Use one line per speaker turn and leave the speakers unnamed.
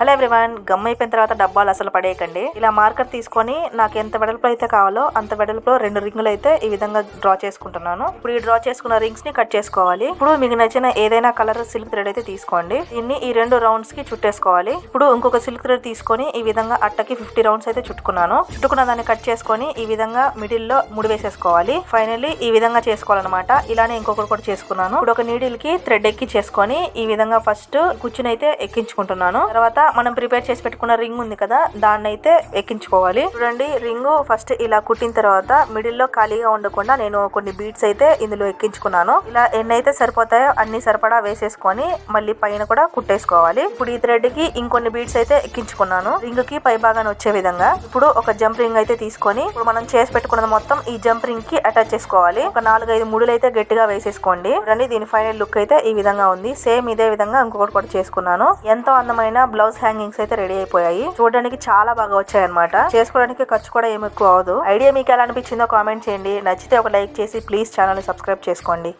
Hello everyone gum అయిపోయిన తర్వాత డబ్బాలు అసలు పడేయకండి. ఇలా మార్కర్ తీసుకొని నాకు ఎంత వెడల్పు అయితే కావాలో అంత వెడల్పులో రెండు రింగులు అయితే ఈ విధంగా డ్రా చేసుకుంటున్నాను. ఇప్పుడు ఈ డ్రా చేసుకున్న రింగ్స్ని కట్ చేసుకోవాలి. ఇప్పుడు మీకు నచ్చిన ఏదైనా కలర్ సిల్క్ థ్రెడ్ అయితే తీసుకోండి. దీన్ని ఈ రెండు రౌండ్స్కి చుట్టేసుకోవాలి. ఇప్పుడు ఇంకొక సిల్క్ థ్రెడ్ తీసుకొని ఈ విధంగా అట్టకి ఫిఫ్టీ రౌండ్స్ అయితే చుట్టుకున్నాను. చుట్టుకున్న దాన్ని కట్ చేసుకొని ఈ విధంగా మిడిల్లో ముడి వేసేసుకోవాలి ఫైనల్లీ ఈ విధంగా చేసుకోవాలన్నమాట. ఇలానే ఇంకొకటి కూడా చేసుకున్నాను. ఇప్పుడు ఒక నీడిల్కి థ్రెడ్ ఎక్కి చేసుకొని ఈ విధంగా ఫస్ట్ కుచ్చునైతే అయితే ఎక్కించుకుంటున్నాను. తర్వాత మనం ప్రిపేర్ చేసి పెట్టుకున్న రింగ్ ఉంది కదా దాన్ని అయితే ఎక్కించుకోవాలి. చూడండి రింగ్ ఫస్ట్ ఇలా కుట్టిన తర్వాత మిడిల్లో ఖాళీగా ఉండకుండా నేను కొన్ని బీట్స్ అయితే ఇందులో ఎక్కించుకున్నాను. ఇలా ఎన్నైతే సరిపోతాయో అన్ని సరిపడా వేసేసుకొని మళ్ళీ పైన కూడా కుట్టేసుకోవాలి. ఇప్పుడు ఈ థ్రెడ్కి ఇంకొన్ని బీట్స్ అయితే ఎక్కించుకున్నాను. రింగ్కి పై భాగాన్ని వచ్చే విధంగా ఇప్పుడు ఒక జంప్ రింగ్ అయితే తీసుకొని ఇప్పుడు మనం చేసి పెట్టుకున్నది మొత్తం ఈ జంప్ రింగ్కి అటాచ్ చేసుకోవాలి. ఒక నాలుగైదు ముడులు అయితే గట్టిగా వేసేసుకోండి. రండి దీని ఫైనల్ లుక్ అయితే ఈ విధంగా ఉంది. సేమ్ ఇదే విధంగా ఇంకొకటి కూడా చేసుకున్నాను. ఎంతో అందమైన బ్లౌజ్ హ్యాంగింగ్స్ అయితే రెడీ అయిపోయాయి. చూడడానికి చాలా బాగా వచ్చాయి అనమాట చేసుకోవడానికి ఖర్చు కూడా ఏమి ఎక్కువ అవదు ఐడియా మీకు ఎలా అనిపించిందో కామెంట్ చేయండి. నచ్చితే ఒక లైక్ చేసి ప్లీజ్ ఛానల్ సబ్స్క్రైబ్ చేసుకోండి.